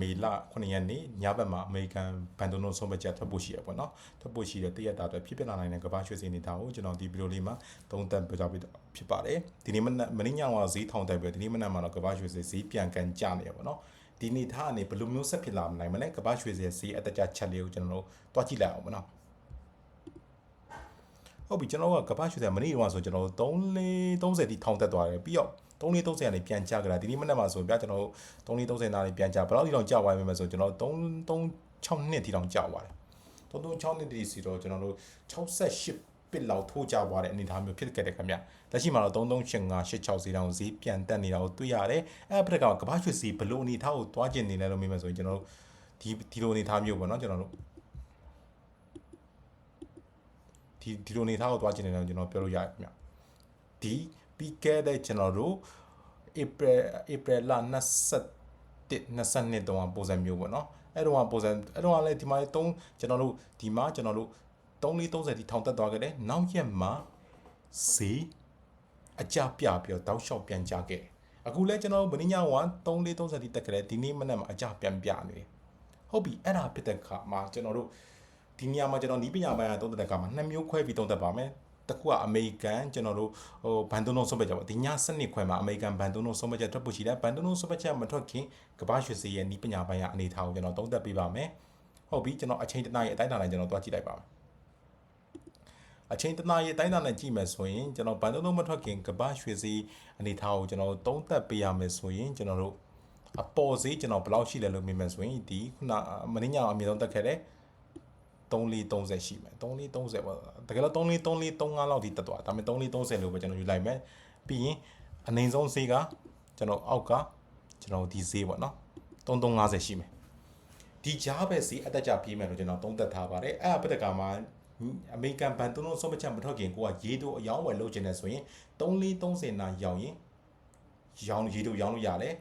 မေလ9ရက်နေ့ညဘက်မှာအမေရိကန်ဘန်ဒိုနိုဆုံးဖြတ်ချက်ထွက်ဖို့ရှိရပေါ့နော်ထွက်ဖို့ရှိတဲ့တရက်တာအတွက်ဖြစ်ပျက်လာနိုင်တဲ့ကမ္ဘာရွှေစင်နေတာကိုကျွန်တော်ဒီဗီဒီယိုလေးမှာသုံးသပ်ပြသပေးဖြစ်ပါတယ်ဒီနေ့မနက်မနေ့ညကဈေးထောင်တက်ပြီးဒီနေ့မနက်မှာတော့ကမ္ဘာရွှေစင်ဈေးပြန်ကန်ကျနေရပေါ့နော်ဒီနေ့ထားအနေဘယ်လိုမျိုးဆက်ဖြစ်လာမနိုင်မလဲကမ္ဘာရွှေစင်ဈေးအတက်ကြချက်လေးကိုကျွန်တော်တို့တွားကြည့်လိုက်အောင်ပေါ့နော်ဟုတ်ပြီကျွန်တော်ကကပ္ပရွှေစံမနေ့ကဆိုကျွန်တော်တို့3 30တိထောင်တက်သွားတယ်ပြီးတော့ 3 30ကနေပြန်ကြကြတာဒီနေ့မနေ့မှာဆိုပြကျွန်တော်တို့3 30နာရီပြန်ကြဘယ်လောက်တိတောင်ကြာသွားပြီမလဲဆိုကျွန်တော်တို့3 6နှစ်တိတောင်ကြာသွားတယ်3 6နှစ်တိစီတော့ကျွန်တော်တို့68ပစ်လောက်ထိုးကြသွားတဲ့အနေအထားမျိုးဖြစ်ခဲ့တယ်ခင်ဗျလက်ရှိမှာတော့338586စီတောင်ဈေးပြန်တက်နေတာကိုတွေ့ရတယ်အဲ့အဖက်ကကပ္ပရွှေစီဘလို့အနေအထားကိုတွားကျင်နေလဲလို့မြင်မယ်ဆိုရင်ကျွန်တော်တို့ဒီဒီလိုအနေအထားမျိုးပေါ့နော်ကျွန်တော်တို့ဒီဒီလိုအနေထားကိုတွားကျင်နေတယ်ကျွန်တော်ပြောလို့ရတယ်ခင်ဗျဒီ ပြီးခဲ့တဲ့ကျွန်တော်တို့ April April လ21 22တုန်းကပုံစံမျိုးပေါ့နော်အဲ့တော့ပုံစံအဲ့တော့လည်းဒီမှာ3ကျွန်တော်တို့ဒီမှာကျွန်တော်တို့3430ဒီထောင်တက်သွားခဲ့တယ်နောက်ရက်မှာဈေးအကြပြပြီးတော့တောက်လျှောက်ပြန်ကြခဲ့အခုလဲကျွန်တော်တို့ဗနည်းညဝ3430ဒီတက်ခဲ့တယ်ဒီနေ့မနက်မှာအကြပြန်ပြနေတယ်ဟုတ်ပြီအဲ့ဒါဖြစ်တဲ့ခါမှာကျွန်တော်တို့ဒီနေရာမှာကျွန်တော်နီးပညာပိုင်းကသုံးတဲ့ခါမှာနှစ်မျိုးခွဲပြီးသုံးသက်ပါမယ် တခုကအမေရိကန်ကျွန်တော်တို့ဟိုဘန်တိုနိုဆုံးဖြတ်ချက်ပေါ့ဒီညစနစ်ခွဲမှာအမေရိကန်ဘန်တိုနိုဆုံးဖြတ်ချက်ထွက်ဖို့ရှိတယ်ဘန်တိုနိုဆုံးဖြတ်ချက်မထွက်ခင်ကမ္ဘာရွှေစီရဲ့နီးပညာပိုင်းကအနေထားကိုကျွန်တော်သုံးသပ်ပေးပါမယ်ဟုတ်ပြီကျွန်တော်အချိန်တနားရဲ့အတိုင်းအတာနဲ့ကျွန်တော်တွားကြည့်လိုက်ပါမယ်အချိန်တနားရဲ့အတိုင်းအတာနဲ့ကြည့်မယ်ဆိုရင်ကျွန်တော်ဘန်တိုနိုမထွက်ခင်ကမ္ဘာရွှေစီအနေထားကိုကျွန်တော်သုံးသပ်ပေးရမယ်ဆိုရင်ကျွန်တော်တို့အပေါ်ဈေးကျွန်တော်ဘယ်လောက်ရှိလဲလို့မြင်မယ်ဆိုရင်ဒီခုနမင်းညအမြင့်ဆုံးတက်ခဲ့တယ် 3430ရှိမယ်3430ပေါ့တကယ်တော့343435လောက်ထိတက်သွားဒါပေမဲ့3430လို့ပဲကျွန်တော်ယူလိုက်မယ်ပြီးရင်အနိုင်ဆုံးဈေးကကျွန်တော်အောက်ကကျွန်တော်ဒီဈေးပေါ့နော်3350ရှိမယ်ဒီကြားပဲဈေးအတက်ကြပြေးမယ်လို့ကျွန်တော်သုံးသပ်ထားပါတယ်အဲ့အပတကမှာအမေရိကန်ဘန်တုံးလုံးဆုံးမချက်မထွက်ခင်ကိုကရေတိုအယောင်းဝယ်လုပ်ချင်တယ်ဆိုရင်3430နာရောင်းရင်ရောင်းရေတိုရောင်းလို့ရတယ်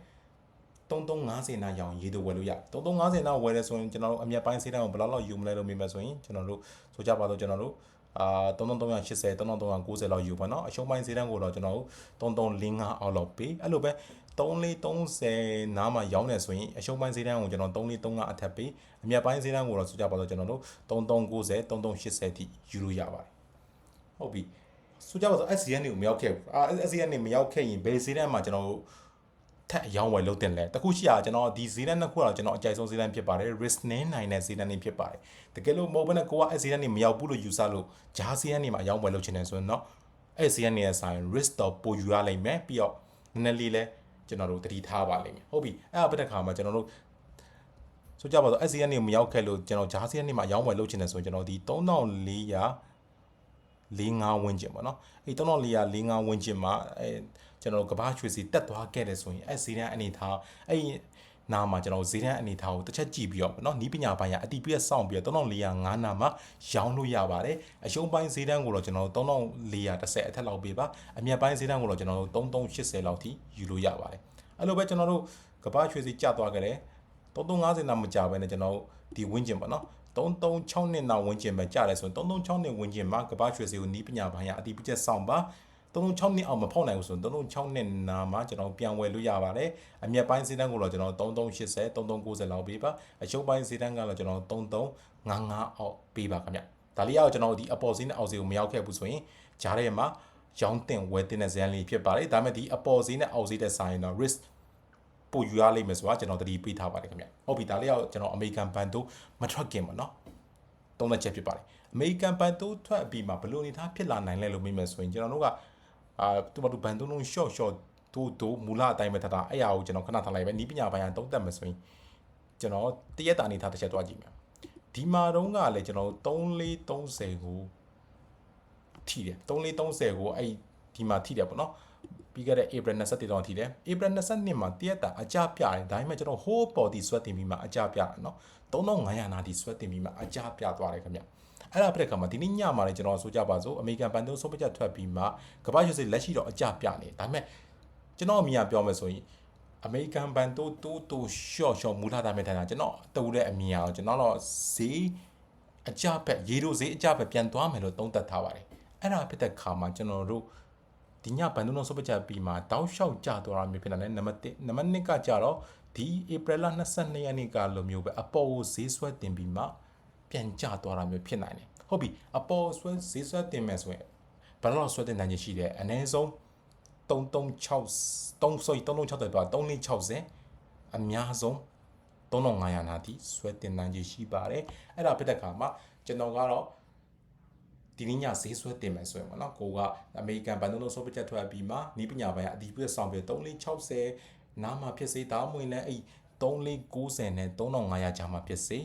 3350နာရောင်ရေးတော့ဝယ်လို့ရ3350နာဝယ်ရဲဆိုရင်ကျွန်တော်တို့အမျက်ပိုင်းစေးတန်းကိုဘယ်လောက်လောက်ယူမလဲလို့မြင်မယ်ဆိုရင်ကျွန်တော်တို့ဆိုကြပါတော့ကျွန်တော်တို့အာ3380 3390လောက်ယူပါတော့အရှုံးပိုင်းစေးတန်းကိုတော့ကျွန်တော်တို့3345အောက်လောက်ပေးအဲ့လိုပဲ3430နားမှာရောင်းနေဆိုရင်အရှုံးပိုင်းစေးတန်းကိုကျွန်တော်3435အထက်ပေးအမျက်ပိုင်းစေးတန်းကိုတော့ဆိုကြပါတော့ကျွန်တော်တို့3390 3380ထိယူလို့ရပါတယ်ဟုတ်ပြီဆိုကြပါတော့ SCN ကိုမရောက်ခဲ့ဘူးအာ SCN နေမရောက်ခဲ့ရင်ဘယ်စေးတန်းမှာကျွန်တော်တို့ ထက်အယောင်းဝယ်လုပ်တင်လဲတခုရှိရကျွန်တော်ဒီဈေးတန်းနှစ်ခုကတော့ကျွန်တော်အကြိုက်ဆုံးဈေးတန်းဖြစ်ပါတယ် risk နင်းနိုင်တဲ့ဈေးတန်းတွေဖြစ်ပါတယ်တကယ်လို့မဟုတ်ဘဲနဲ့ကိုကအဲ့ဈေးတန်းတွေမရောက်ဘူးလို့ယူဆလို့ဂျားဈေးတန်းတွေမှာအယောင်းဝယ်လုပ်ချင်တယ်ဆိုရင်တော့အဲ့ဈေးတန်းတွေရဲ့ဆိုင် risk တော့ပိုယူရလိမ့်မယ်ပြီးတော့နည်းနည်းလေးလဲကျွန်တော်တို့တတိထားပါလိမ့်မယ်ဟုတ်ပြီအဲ့အပတဲ့ခါမှာကျွန်တော်တို့ဆိုကြပါတော့ SCN တွေမရောက်ခဲ့လို့ကျွန်တော်ဂျား CN တွေမှာရောင်းဝယ်လုပ်ချင်တယ်ဆိုရင်ကျွန်တော်ဒီ3400 45ဝန်းကျင်ပေါ့နော်အဲ့3400 45ဝန်းကျင်မှာအဲ ကျွန်တော်ကဘာရွှေစီတက်သွားခဲ့တယ်ဆိုရင်အဲဈေးတန်းအနေထားအဲ့နာမှာကျွန်တော်ဈေးတန်းအနေထားကိုတစ်ချက်ကြည့်ပြီးတော့เนาะနီးပညာပိုင်းကအတီးပြည့်စောင့်ပြီးတော့3405နာမှာရောင်းလို့ရပါတယ်အရှုံးပိုင်းဈေးတန်းကိုတော့ကျွန်တော်3410အထက်လောက်ပေးပါအမြတ်ပိုင်းဈေးတန်းကိုတော့ကျွန်တော်3380လောက်ထိယူလို့ရပါတယ်အဲ့လိုပဲကျွန်တော်တို့ကဘာရွှေစီကျသွားခဲ့တယ်3350နာမကြဘဲနဲ့ကျွန်တော်ဒီဝင်းကျင်ပေါ့နော်336နှစ်နောက်ဝန်းကျင်ပဲကြားတယ်ဆိုရင်336နှစ်ဝန်းကျင်မှာကပ္ပရွှေစီကိုနီးပညာပိုင်းရအတိပကျက်ဆောင်ပါ 336နှစ်အောင်မဖောက်နိုင်ဘူးဆိုရင်336နှစ်နာမှာကျွန်တော်ပြန်ဝယ်လို့ရပါတယ်အမြက်ပိုင်းစီးတန်းကိုတော့ကျွန်တော်3380 3390လောက်ပေးပါအရှုံးပိုင်းစီးတန်းကတော့ကျွန်တော်3355အောက်ပေးပါခင်ဗျဒါလေးကတော့ကျွန်တော်ဒီအပေါ်စီးနဲ့အောက်စီးကိုမရောက်ခဲ့ဘူးဆိုရင်ဂျားထဲမှာရောင်းတင်ဝယ်တင်တဲ့ဇန်လေးဖြစ်ပါတယ်ဒါပေမဲ့ဒီအပေါ်စီးနဲ့အောက်စီးတဲ့ဆိုင်တော့ risk ပိုယူရလိမ့်မယ်ဆိုတာကျွန်တော်တတိပေးထားပါတယ်ခင်ဗျဟုတ်ပြီဒါလေးကတော့ကျွန်တော်အမေရိကန်ဘန်တို့မထွက်ခင်ပါနော်သုံးသက်ချက်ဖြစ်ပါတယ်အမေရိကန်ဘန်တို့ထွက်ပြီးမှဘယ်လိုအနေထားဖြစ်လာနိုင်လဲလို့မေးမယ်ဆိုရင်ကျွန်တော်တို့က အာသူမတို့ဘန်တို့လုံး short short တို့တို့မူလအတိုင်းပဲထားတာအဲ့အရာကိုကျွန်တော်ခဏထားလိုက်ပဲနီးပညာပိုင်းကတုံးသက်မယ်ဆိုရင်ကျွန်တော်တရက်တာအနေထားတစ်ချက်တွားကြည့်မယ်ဒီမှာတုန်းကလည်းကျွန်တော်3430ကိုထိတယ်3430ကိုအဲ့ဒီမှာထိတယ်ပေါ့နော်ပြီးခဲ့တဲ့ April 27တောင်ထိတယ် April 22မှာတရက်တာအကြပြတယ်ဒါပေမဲ့ကျွန်တော် whole body sweat တင်ပြီးမှအကြပြတယ်နော်3500နာဒီ sweat တင်ပြီးမှအကြပြသွားတယ်ခင်ဗျ အဲ့ဒါပြတဲ့ခါမှာဒီနေ့ညမှာလည်းကျွန်တော်ဆိုကြပါစို့အမေရိကန်ဘန်ဒိုဆုပ်ပချက်ထွက်ပြီးမှကမ္ဘာရွှေစိလက်ရှိတော့အကြပြနေဒါပေမဲ့ကျွန်တော်အမြင်ပြောမယ်ဆိုရင်အမေရိကန်ဘန်တိုးတိုးတိုးရှော့ရှော့မူလာတာမဲ့ထိုင်တာကျွန်တော်တူတဲ့အမြင်အောင်ကျွန်တော်တော့ဈေးအကြဘက်ရေတို့ဈေးအကြဘက်ပြန်သွားမယ်လို့သုံးသပ်ထားပါတယ်အဲ့ဒါဖြစ်တဲ့ခါမှာကျွန်တော်တို့ဒီညဘန်ဒုံဆုပ်ပချက်ပြီးမှာတောက်လျှောက်ကြသွားတာမျိုးဖြစ်နေတယ်နံပါတ်1နံပါတ်2ကကြတော့ဒီဧပြီလ22ရက်နေ့ကလိုမျိုးပဲအပေါ်ကိုဈေးဆွဲတင်ပြီးမှ ပြန်ကျသွားတာမျိုးဖြစ်နိုင်တယ်ဟုတ်ပြီအပေါ်ဆွဲဈေးဆွဲတင်မယ်ဆိုရင်ဘယ်တော့ဆွဲတင်နိုင်ရရှိတယ်အနည်းဆုံး336 3 sorry 360တော့3460အများဆုံး3500နာတိဆွဲတင်နိုင်ရှိပါတယ်အဲ့ဒါဖြစ်တဲ့အခါမှာကျွန်တော်ကတော့ဒီနေ့ညဈေးဆွဲတင်မယ်ဆိုရင်ပေါ့နော်ကိုကအမေရိကန်ဘန်ဒုံလုံး super chat ထွက်ပြီးမှနီးပညာပိုင်းအတီးပြည့်ဆောင်ပြီး3460နားမှာဖြစ်စေတောင်းမဝင်နဲ့အဲ့3490နဲ့3500ကြားမှာဖြစ်စေ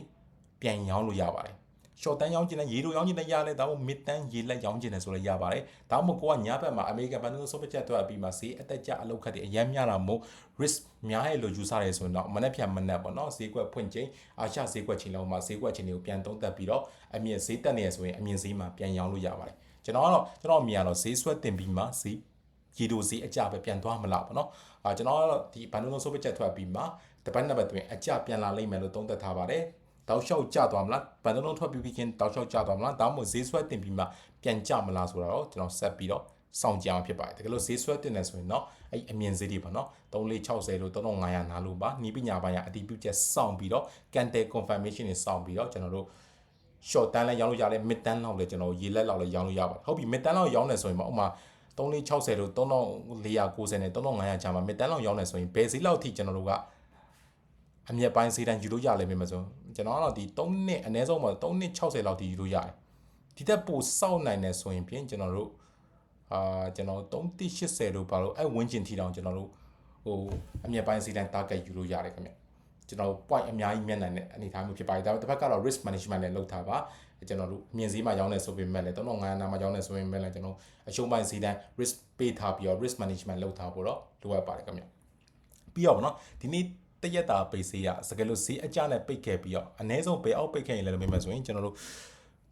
ပြန်ရောင်းလို့ရပါတယ် short တန်းရောင်းချင်တဲ့ရေလိုရောင်းချင်တဲ့ရလဲဒါမှမဟုတ် mid တန်းရေလက်ရောင်းချင်တယ်ဆိုလည်းရပါတယ်ဒါမှမဟုတ်ကိုကညဘက်မှာ American Bundle Super Chat ထွက်ပြီးမှဈေးအတက်ကျအလောက်ခတ်တယ်အရမ်းများတာမို့ risk များရဲ့လို့ယူဆရဲဆိုရင်တော့မနေ့ပြန်မနေ့ပေါ့နော်ဈေးကွက်ဖွင့်ချိန်အာရှဈေးကွက်ချိန်လောက်မှာဈေးကွက်ချိန်တွေကိုပြန်သုံးသပ်ပြီးတော့အမြင့်ဈေးတက်နေရဆိုရင်အမြင့်ဈေးမှာပြန်ရောင်းလို့ရပါတယ်ကျွန်တော်ကတော့ကျွန်တော်အမြင်ကတော့ဈေးဆွဲတင်ပြီးမှဈေးရေတိုဈေးအကြပဲပြန်သွားမလားပေါ့နော်အာကျွန်တော်ကတော့ဒီ Bundle Super Chat ထွက်ပြီးမှတပတ်နှစ်ပတ်တွင်အကြပြန်လာလိမ့်မယ်လို့သုံးသပ်ထားပါတယ် တောက်လျှောက်ကြသွားမလားဗန်ဒလုံးထွက်ပြီးပြီးချင်းတောက်လျှောက်ကြသွားမလားဒါမှမဟုတ်ဈေးဆွဲတင်ပြီးမှပြန်ကြမလားဆိုတာတော့ကျွန်တော်ဆက်ပြီးတော့စောင့်ကြအောင်ဖြစ်ပါတယ်တကယ်လို့ဈေးဆွဲတင်နေဆိုရင်တော့အဲ့အမြင်ဈေးတွေပေါ့နော်3460လို့3500နားလို့ပါနီးပညာပိုင်းကအတီးပြုချက်စောင့်ပြီးတော့ cantel confirmation တွေစောင့်ပြီးတော့ကျွန်တော်တို့ short တန်းလည်းရောင်းလို့ရတယ် mid တန်းလောက်လည်းကျွန်တော်ရေလက်လောက်လည်းရောင်းလို့ရပါတယ်ဟုတ်ပြီ mid တန်းလောက်ရောင်းနေဆိုရင်ပေါ့ဥမာ3460လို့3490နဲ့3500ချာမှာ mid တန်းလောက်ရောင်းနေဆိုရင်ဘယ်ဈေးလောက်ထိကျွန်တော်တို့ကအမြက်ပိုင်းဈေးတန်းယူလို့ရလိမ့်မယ်မဆို ကျွန်တော်ကတော့ဒီ3နှစ်အနည်းဆုံးမှာ3နှစ်60လောက်ထိယူလို့ရတယ်ဒီတက်ပိုစောက်နိုင်တယ်ဆိုရင်ပြင်ကျွန်တော်တို့အာကျွန်တော်380လို့ပါလို့အဲ့ဝင်းကျင်ထီတောင်ကျွန်တော်တို့ဟိုအမြက်ပိုင်းဈေးတန်း target ယူလို့ရတယ်ခင်ဗျကျွန်တော် point အများကြီးမြတ်နိုင်တဲ့အနေအထားမျိုးဖြစ်ပါတယ်ဒါပေမဲ့တစ်ဖက်ကတော့ risk management နဲ့လုပ်ထားပါကျွန်တော်တို့မြင်စည်းမှာရောင်းနေဆိုပေမဲ့လည်း3500နာမှာရောင်းနေဆိုပေမဲ့လည်းကျွန်တော်အရှုံးပိုင်းစည်းတန်း risk ပေးထားပြီးတော့ risk management လုပ်ထားဖို့တော့လိုအပ်ပါတယ်ခင်ဗျပြီးတော့ဗောနော်ဒီနေ့ တရက်တာပိတ်စေးရစကလို့ဈေးအကျနဲ့ပိတ်ခဲ့ပြီးတော့အ ਨੇ ဆုံးဘယ်အောက်ပိတ်ခဲ့ရင်လည်းမမေ့ဆိုရင်ကျွန်တော်တို့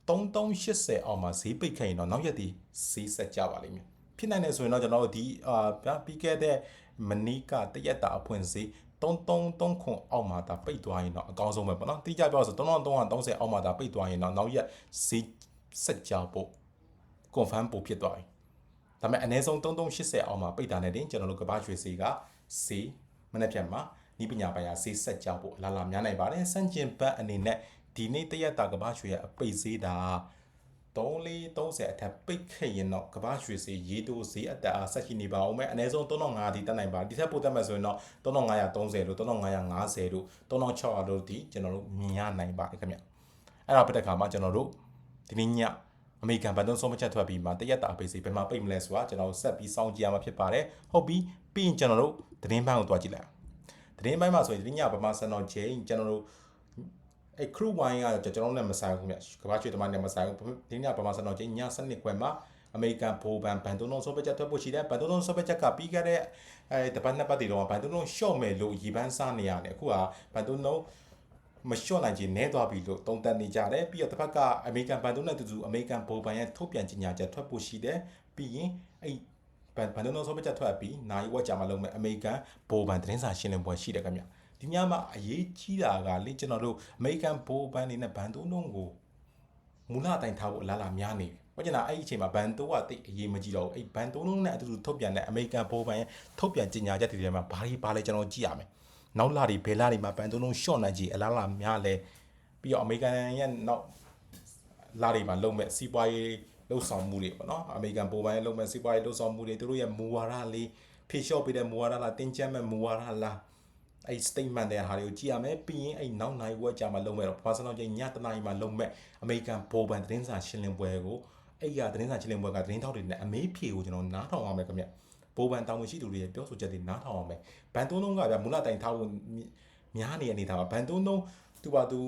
3380အောက်မှာဈေးပိတ်ခဲ့ရင်တော့နောက်ရက်ဒီဈေးဆက်ကြပါလိမ့်မယ်ဖြစ်နိုင်တယ်ဆိုရင်တော့ကျွန်တော်တို့ဒီအာပြီးခဲ့တဲ့မနီးကတရက်တာအဖွင့်ဈေး3330ခွန်အောက်မှာဒါပိတ်သွားရင်တော့အကောင်းဆုံးပဲပေါ့နော်တိကျပြောဆို3330အောက်မှာဒါပိတ်သွားရင်တော့နောက်ရက်ဈေးဆက်ကြဖို့ confirm ပို့ဖြစ်သွားပြီဒါပေမဲ့အ ਨੇ ဆုံး3380အောက်မှာပိတ်တာနဲ့တင်ကျွန်တော်တို့ကဘာရွှေဈေးကဈေးမနေ့ဖြတ်မှာ ဤပညာပိုင်းရာဈေးဆက်ကြဖို့အလားလာများနိုင်ပါတယ်စန့်ကျင်ဘတ်အနေနဲ့ဒီနေ့တရက်တာကဘာရွှေရအပိတ်ဈေးတာ3430အထက်ပိတ်ခဲ့ရင်တော့ကဘာရွှေဈေးရေတိုဈေးအတက်အားဆက်ရှိနေပါအောင်မယ်အနည်းဆုံး3500ဒီတက်နိုင်ပါဒီထက်ပိုတက်မယ်ဆိုရင်တော့3530လို့3550လို့3600လို့ဒီကျွန်တော်တို့မြင်ရနိုင်ပါတယ်ခင်ဗျအဲ့ဒါပြတဲ့ခါမှာကျွန်တော်တို့ဒီနေ့ညအမေရိကန်ဘန်တုံးဆုံးမချက်ထွက်ပြီးမှတရက်တာအပိတ်ဈေးဘယ်မှာပိတ်မလဲဆိုတာကျွန်တော်ဆက်ပြီးစောင့်ကြည့်ရမှာဖြစ်ပါတယ်ဟုတ်ပြီပြီးရင်ကျွန်တော်တို့သတင်းပန်းကိုတွားကြည့်လိုက်သ တင်းပိုင်းမှာဆိုရင်ဒီညဗမာစံတော်ချိန်ကျွန်တော်တို့အဲ crew wine ကကျွန်တော်တို့နဲ့မဆိုင်ဘူးခင်ဗျကဘာချွေတမန်နဲ့မဆိုင်ဘူးဒီညဗမာစံတော်ချိန်ည7ခွဲမှာအမေရိကန်ဘိုဘန်ဘန်တိုနိုဆိုပချက်ထွက်ဖို့ရှိတယ်ဘန်တိုနိုဆိုပချက်ကပြီးခဲ့တဲ့အဲတပတ်နှစ်ပတ်တည်းတော့ဘန်တိုနိုရှော့မယ်လို့ရီပန်းစားနေရတယ်အခုကဘန်တိုနိုမလျှော့နိုင်ခြင်းနဲသွားပြီလို့တုံးတက်နေကြတယ်ပြီးတော့တစ်ဖက်ကအမေရိကန်ဘန်တိုနဲ့တူတူအမေရိကန်ဘိုဘန်ရဲ့ထုတ်ပြန်ကြေညာချက်ထွက်ဖို့ရှိတယ်ပြီးရင်အဲ့ ဘန်ဘန်ဒိုနိုဆိုပချက်ထွက်ပြီးနိုင်ဝက်ကြာမှလုံးမဲ့အမေရိကန်ဘိုဘန်သတင်းစာရှင်းလင်းပွဲရှိတယ်ခင်ဗျဒီညမှာအရေးကြီးတာကလေကျွန်တော်တို့အမေရိကန်ဘိုဘန်နေနဲ့ဘန်ဒိုနိုကိုမူလအတိုင်းထားဖို့အလားလာများနေပြီဘာကျင်လားအဲ့ဒီအချိန်မှာဘန်တိုးကတိတ်အရေးမကြီးတော့ဘူးအဲ့ဘန်တိုးလုံးနဲ့အတူတူထုတ်ပြန်တဲ့အမေရိကန်ဘိုဘန်ရဲ့ထုတ်ပြန်ကြေညာချက်တွေထဲမှာဘာတွေဘာလဲကျွန်တော်ကြည့်ရမယ်နောက်လာတွေဘယ်လာတွေမှာဘန်တိုးလုံးရှော့နိုင်ကြီးအလားလာများလဲပြီးတော့အမေရိကန်ရဲ့နောက်လာတွေမှာလုံးမဲ့စီးပွားရေး လှုပ်ဆောင်မှုတွေပေါ့နော်အမေရိကန်ပုံပိုင်းလှုပ်မဲ့စီးပွားရေးလှုပ်ဆောင်မှုတွေသူတို့ရဲ့မူဝါဒလေးဖြေလျှော့ပေးတဲ့မူဝါဒလားတင်ကြမ်းမဲ့မူဝါဒလားအဲ့ statement တဲ့ဟာတွေကိုကြည့်ရမယ်ပြီးရင်အဲ့နောက်နိုင်ဝက်ကြမှာလုံးမဲ့တော့ personal ချင်းညတနားကြီးမှာလုံးမဲ့အမေရိကန်ဘော်ဘန်သတင်းစာရှင်းလင်းပွဲကိုအဲ့ရသတင်းစာရှင်းလင်းပွဲကသတင်းထောက်တွေနဲ့အမေးဖြေကိုကျွန်တော်နားထောင်အောင်မယ်ခင်ဗျဘော်ဘန်တောင်းရှိသူတွေရဲ့ပြောဆိုချက်တွေနားထောင်အောင်မယ်ဘန်တုံးလုံးကဗျမူလတိုင်ထားဖို့များနေအနေထားပါဘန်တုံးလုံးသူပါသူ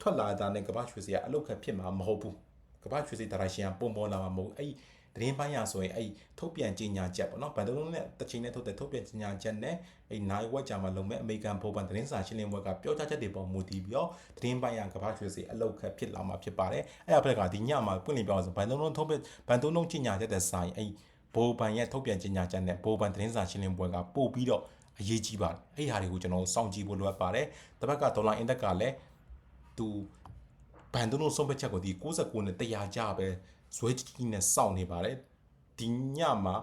ထွက်လာတာနဲ့ကဘာရွှေစရာအလုတ်ခက်ဖြစ်မှာမဟုတ်ဘူး ကမ္ဘာရွှေစိဒါရိုက်ရှင်ကပုံပေါ်လာမှာမဟုတ်အဲ့သတင်းပိုင်းရဆိုရင်အဲ့ထုတ်ပြန်ကြေညာချက်ပေါ့နော်ဗန်ဒလုံးနဲ့တချင်းနဲ့ထုတ်တဲ့ထုတ်ပြန်ကြေညာချက်နဲ့အဲ့နိုင်ဝက်ကြာမှာလုံမဲ့အမေရိကန်ဘိုဘန်သတင်းစာရှင်းလင်းပွဲကပြောကြားချက်တွေပေါ်မူတည်ပြီးတော့သတင်းပိုင်းရကမ္ဘာရွှေစိအလောက်ခက်ဖြစ်လာမှာဖြစ်ပါတယ်အဲ့အဖက်ကဒီညမှာပွင့်လင်းပြောဆိုဗန်ဒလုံးထုတ်ပြန်ဗန်ဒလုံးကြေညာချက်တဲ့ဆိုင်အဲ့ဘိုဘန်ရဲ့ထုတ်ပြန်ကြေညာချက်နဲ့ဘိုဘန်သတင်းစာရှင်းလင်းပွဲကပို့ပြီးတော့အရေးကြီးပါတယ်အဲ့ဟာတွေကိုကျွန်တော်စောင့်ကြည့်ဖို့လိုအပ်ပါတယ်တစ်ဖက်ကဒေါ်လာအင်ဒက်ကလည်းသူ ဘန်ဒိုနိုဆုံးဖြတ်ချက်ကိုဒီ69နဲ့100ကျပဲဇွဲကြီးကြီးနဲ့စောင့်နေပါတယ်ဒီညမှာ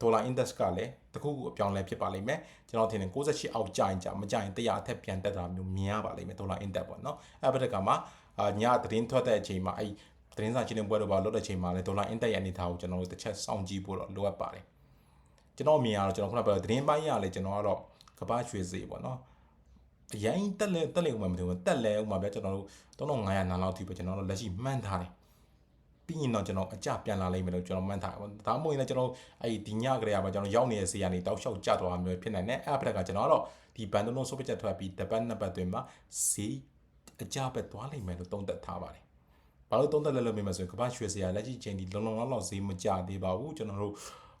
ဒေါ်လာ index ကလည်းတခုခုအပြောင်းလဲဖြစ်ပါလိမ့်မယ်ကျွန်တော်ထင်တယ်68အောက်ကျရင်ကြာမကျရင်100အထက်ပြန်တက်တာမျိုးမြင်ရပါလိမ့်မယ်ဒေါ်လာ index ပေါ့နော်အဲ့ဘက်ကမှာအာညသတင်းထွက်တဲ့အချိန်မှာအဲ့သတင်းစာချင်းတဲ့ပွဲတော့ပါလွတ်တဲ့အချိန်မှာလည်းဒေါ်လာ index ရဲ့အနေအထားကိုကျွန်တော်တို့တစ်ချက်စောင့်ကြည့်ဖို့တော့လိုအပ်ပါတယ်ကျွန်တော်မြင်ရတော့ကျွန်တော်ခုနကပြောသတင်းပိုင်းရလဲကျွန်တော်ကတော့ကပ္ပရွှေစေပေါ့နော် အရင်တက်လဲတက်လေဥမှာမသိဘူးတက်လဲဥမှာဗျကျွန်တော်တို့3500နားလောက်ထိပဲကျွန်တော်တို့လက်ရှိမှန်းထားတယ်ပြီးရင်တော့ကျွန်တော်အကြပြန်လာလိမ့်မယ်လို့ကျွန်တော်မှန်းထားတယ်။ဒါမှမဟုတ်ရင်လည်းကျွန်တော်အဲ့ဒီညကလေးကမှကျွန်တော်ရောက်နေတဲ့ဆေးရနေတောက်လျှောက်ကြသွားမျိုးဖြစ်နိုင်တယ်။အဲ့ဖက်ကကျွန်တော်ကတော့ဒီဘန်ဒုံလုံးစုပ်ပချက်ထွက်ပြီးတပတ်နှစ်ပတ်တွင်မှာဆေးအကြပဲသွားလိမ့်မယ်လို့သုံးသပ်ထားပါတယ်။ဘာလို့သုံးသပ်လဲလို့မြင်မှာဆိုရင်ကမ္ဘာရွှေဆေးရလက်ရှိချိန်ဒီလုံလုံလောက်လောက်ဈေးမကျသေးပါဘူးကျွန်တော်တို့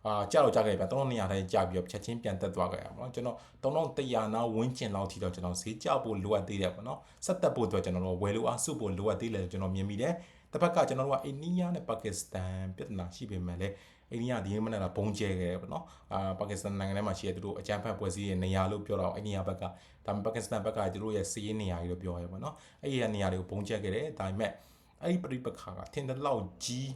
အာကြတော့ကြခဲ့ပြီ3200တိုင်းကြပြီးတော့ချက်ချင်းပြန်တက်သွားခဲ့ရပါတော့ကျွန်တော်3100နာဝင်းကျင်လောက်ထိတော့ကျွန်တော်ဈေးကျဖို့လိုအပ်သေးတယ်ပေါ့နော်ဆက်တက်ဖို့အတွက်ကျွန်တော်တို့ဝယ်လို့အားစုဖို့လိုအပ်သေးတယ်ကျွန်တော်မြင်မိတယ်တစ်ဖက်ကကျွန်တော်တို့ကအိန္ဒိယနဲ့ပါကစ္စတန်ပြဿနာရှိပေမဲ့လည်းအိန္ဒိယဒီမနေ့ကဘုံကျဲခဲ့ပေါ့နော်အာပါကစ္စတန်နိုင်ငံထဲမှာရှိတဲ့သူတို့အကြမ်းဖက်ပွဲစည်းရဲ့နေရာလို့ပြောတော့အိန္ဒိယဘက်ကဒါပေမဲ့ပါကစ္စတန်ဘက်ကသူတို့ရဲ့စီးရင်နေရာကြီးလို့ပြောရဲပေါ့နော်အဲ့ဒီနေရာတွေကိုဘုံကျဲခဲ့တယ်ဒါပေမဲ့အဲ့ဒီပြိပခါကထင်တဲ့လောက်ကြီး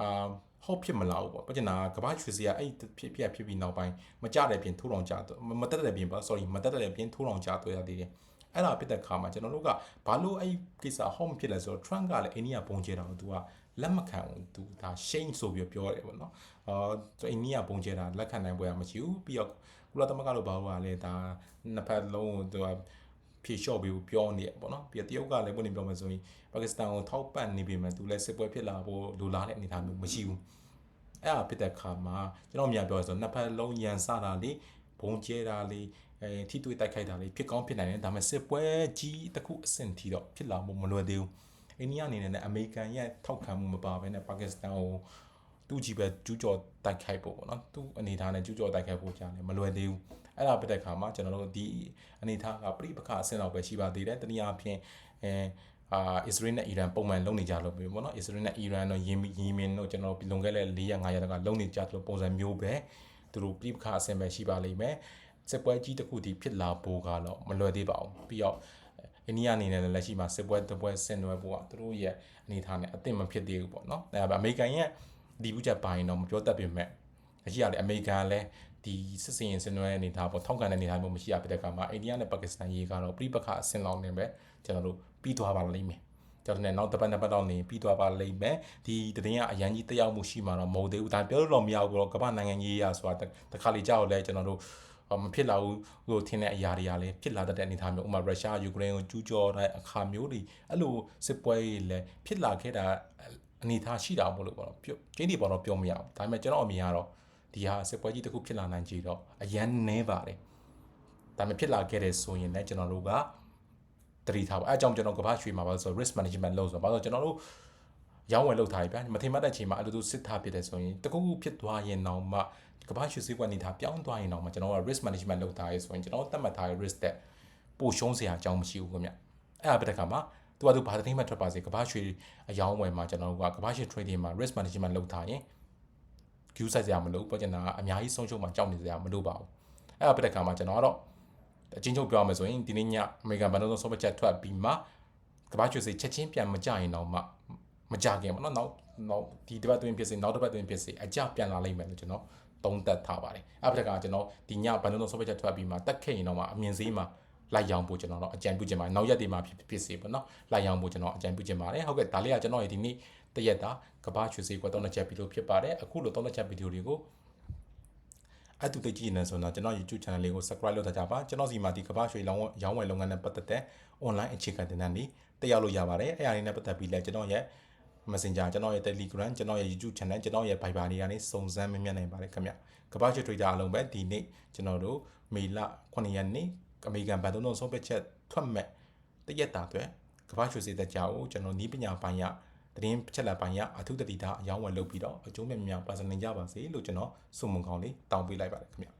အာ ဟုတ်ဖြစ်မလားဘူးပေါ့ပြဿနာကဘာချွေစီကအဲ့ဖြစ်ဖြစ်ဖြစ်ပြီးနောက်ပိုင်းမကြတဲ့ပြင်ထိုးတော်ကြတော့မတက်တဲ့ပြင်ပါ sorry မတက်တဲ့ပြင်ထိုးတော်ကြတော့ရသေးတယ်အဲ့ဒါဖြစ်တဲ့ခါမှာကျွန်တော်တို့ကဘာလို့အဲ့ကိစ္စဟောမဖြစ်လဲဆိုတော့ Trump ကလည်းအိန္ဒိယပုံကျဲတာကို तू ကလက်မခံဘူး तू ဒါ shame ဆိုပြီးပြောတယ်ပေါ့နော်အာအိန္ဒိယပုံကျဲတာလက်ခံနိုင်ပွဲမရှိဘူးပြီးတော့ကုလသမဂ္ဂလိုဘာလို့ကလည်းဒါနှစ်ဖက်လုံးကို तू က ဖြေလျှော့ပြီးပြောနေရပေါ့နော်ပြီးတော့တရုတ်ကလည်းပုံနေပြောမယ်ဆိုရင်ပါကစ္စတန်ကိုထောက်ပံ့နေပြီမဲ့ तू လည်းစစ်ပွဲဖြစ်လာဖို့လိုလားတဲ့အနေအထားမျိုးမရှိဘူးအဲ့အဖြစ်တဲ့ခါမှာကျွန်တော်မြန်ပြောရဆိုနှစ်ဖက်လုံးရန်စတာလေဘုံကျဲတာလေအဲထိတွေ့တိုက်ခိုက်တာလေးဖြစ်ကောင်းဖြစ်နိုင်တယ်ဒါပေမဲ့စစ်ပွဲကြီးတစ်ခုအဆင့်ထိတော့ဖြစ်လာမှုမလွယ်သေးဘူးအိန္ဒိယအနေနဲ့အမေရိကန်ရဲ့ထောက်ခံမှုမပါဘဲနဲ့ပါကစ္စတန်ကို သူ့ကြီးပဲကျူးကျော်တိုက်ခိုက်ဖို့ပေါ့နော်သူ့အနေထားနဲ့ကျူးကျော်တိုက်ခိုက်ဖို့ကြားတယ်မလွယ်သေးဘူးအဲ့ဒါပြတဲ့ခါမှာကျွန်တော်တို့ဒီအနေထားကပြိပခအဆင့်တော့ပဲရှိပါသေးတယ်တနည်းအားဖြင့်အဲအာအစ္စရေးနဲ့အီရန်ပုံမှန်လုံနေကြလို့ပဲပေါ့နော်အစ္စရေးနဲ့အီရန်တော့ယီမင်တို့ကျွန်တော်လုံခဲ့တဲ့၄ရက်၅ရက်ကလုံနေကြလို့ပုံစံမျိုးပဲသူတို့ပြိပခအဆင့်ပဲရှိပါလိမ့်မယ်စစ်ပွဲကြီးတစ်ခုဒီဖြစ်လာဖို့ကတော့မလွယ်သေးပါဘူးပြီးတော့အိန္ဒိယအနေနဲ့လည်းလက်ရှိမှာစစ်ပွဲတစ်ပွဲဆင်နွှဲဖို့ကသူတို့ရဲ့အနေအထားနဲ့အသင့်မဖြစ်သေးဘူးပေါ့နော်အဲအမေရိကန်ရဲ့ ဒီဘူးချက်ပိုင်းတော့မပြောတတ်ပေမဲ့အကြီးကလည်းအမေရိကန်လည်းဒီစစ်စင်ရင်ဆင်နွှဲအနေအထားပေါ့ထောက်ကန်တဲ့အနေအထားမျိုးမရှိရဖြစ်တဲ့အခါမှာအိန္ဒိယနဲ့ပါကစ္စတန်ရေးကတော့ပြိပခအဆင့်လောက်နေပဲကျွန်တော်တို့ပြီးသွားပါလိမ့်မယ်ကျွန်တော်လည်းနောက်တစ်ပတ်နှစ်ပတ်တော့နေပြီးသွားပါလိမ့်မယ်ဒီတရင်ကအရန်ကြီးတက်ရောက်မှုရှိမှာတော့မဟုတ်သေးဘူးဒါပြောလို့တော့မရဘူးတော့ကမ္ဘာနိုင်ငံရေးရဆိုတာတခါလေကြောက်လဲကျွန်တော်တို့မဖြစ်လာဘူးဟိုထင်တဲ့အရာတွေကလည်းဖြစ်လာတတ်တဲ့အနေအထားမျိုးဥပမာရုရှားယူကရိန်းကိုကျူးကျော်တဲ့အခါမျိုးတွေအဲ့လိုစစ်ပွဲတွေလည်းဖြစ်လာခဲ့တာ အနေအထားရှိတာမို့လို့ပေါ့နော်ပြောကျင်းဒီပေါ်တော့ပြောမရဘူးဒါပေမဲ့ကျွန်တော်အမြင်ကတော့ဒီဟာစစ်ပွဲကြီးတစ်ခုဖြစ်လာနိုင်ကြတော့အရန်နဲပါတယ်ဒါပေမဲ့ဖြစ်လာခဲ့တဲ့ဆိုရင်လည်းကျွန်တော်တို့ကတတိထားပါအဲအကြောင်းကျွန်တော်ကဘာရွှေမှာပါဆို risk management လုပ်ဆိုပါတော့ကျွန်တော်တို့ရောင်းဝယ်လုပ်ထားပြီဗျာမထင်မှတ်တဲ့ချိန်မှာအဲ့လိုသူစစ်ထားဖြစ်တယ်ဆိုရင်တခုခုဖြစ်သွားရင်တော့မှကမ္ဘာရွှေစည်းကွက်နေတာပြောင်းသွားရင်တော့မှကျွန်တော်က risk management လုပ်ထားရဲဆိုရင်ကျွန်တော်သတ်မှတ်ထားတဲ့ risk တဲ့ပိုရှုံးစရာအကြောင်းမရှိဘူးခင်ဗျအဲ့ဒါပြတဲ့ခါမှာ သူကသူဘာသတင်းမှထွက်ပါစေကမ္ဘာရွှေအယောင်းဝယ်မှာကျွန်တော်တို့ကကမ္ဘာရွှေ trading မှာ risk management လုပ်ထားရင် view size ရမလို့ပေါ့ကျွန်တော်ကအများကြီးဆုံးရှုံးမှကြောက်နေစရာမလိုပါဘူးအဲ့ဒါပြတဲ့ခါမှာကျွန်တော်ကတော့အချင်းချုပ်ပြောရမယ်ဆိုရင်ဒီနေ့ညအမေရိကန်ဘဏ်တော်ဆုံးဖြတ်ချက်ထွက်ပြီးမှကမ္ဘာရွှေစိချက်ချင်းပြန်မကြရင်တော့မှမကြခင်ပေါ့နော်နောက်နောက်ဒီတစ်ပတ်တွင်ဖြစ်စေနောက်တစ်ပတ်တွင်ဖြစ်စေအကြပြန်လာလိမ့်မယ်လို့ကျွန်တော်သုံးသက်ထားပါတယ်အဲ့ဒါကကျွန်တော်ဒီညဘန်ဒုံဆုံးဖြတ်ချက်ထွက်ပြီးမှတက်ခဲ့ရင်တော့မှအမြင်စည်းမှာ လိုက်ရောင်ဖို့ကျွန်တော်တော့အကြံပြုချင်ပါတယ်နောက်ရက်တွေမှာဖြစ်ဖြစ်စေပေါ့နော်လိုက်ရောင်ဖို့ကျွန်တော်အကြံပြုချင်ပါတယ်ဟုတ်ကဲ့ဒါလေးကကျွန်တော်ရဲ့ဒီနေ့တရက်တာကဘာချွေစေကွက်တော့နှစ်ချက်ဗီဒီယိုဖြစ်ပါတယ်အခုလိုတော့နှစ်ချက်ဗီဒီယိုတွေကိုအဲ့တူတကြည့်နေဆိုတော့ကျွန်တော် YouTube channel လေးကို subscribe လုပ်ထားကြပါကျွန်တော်စီမှာဒီကဘာရွှေလောင်းရောင်းဝယ်လုပ်ငန်းနဲ့ပတ်သက်တဲ့ online အခြေခံသင်တန်းတွေတက်ရောက်လို့ရပါတယ်အဲ့အရာလေးနဲ့ပတ်သက်ပြီးလဲကျွန်တော်ရဲ့ Messenger ကျွန်တော်ရဲ့ Telegram ကျွန်တော်ရဲ့ YouTube channel ကျွန်တော်ရဲ့ Viber တွေကနေစုံစမ်းမမြင်နိုင်ပါတယ်ခင်ဗျကဘာချွေ Trader အလုံးပဲဒီနေ့ကျွန်တော်တို့မေလ9ရက်နေ့ အမေရိကန်ဘဏ်သုံးဆုံးဖြတ်ချက်ထွက်မဲ့တရက်တာအတွက်ကဘာချွေစေတဲ့ကြောကိုကျွန်တော်နီးပညာပိုင်းရသတင်းချက်လက်ပိုင်းရအထုတတိတာအယောင်းဝယ်လုပ်ပြီးတော့အကျိုးမြတ်များပါစနေကြပါစေလို့ကျွန်တော်ဆုမွန်ကောင်းလေးတောင်းပေးလိုက်ပါတယ်ခင်ဗျ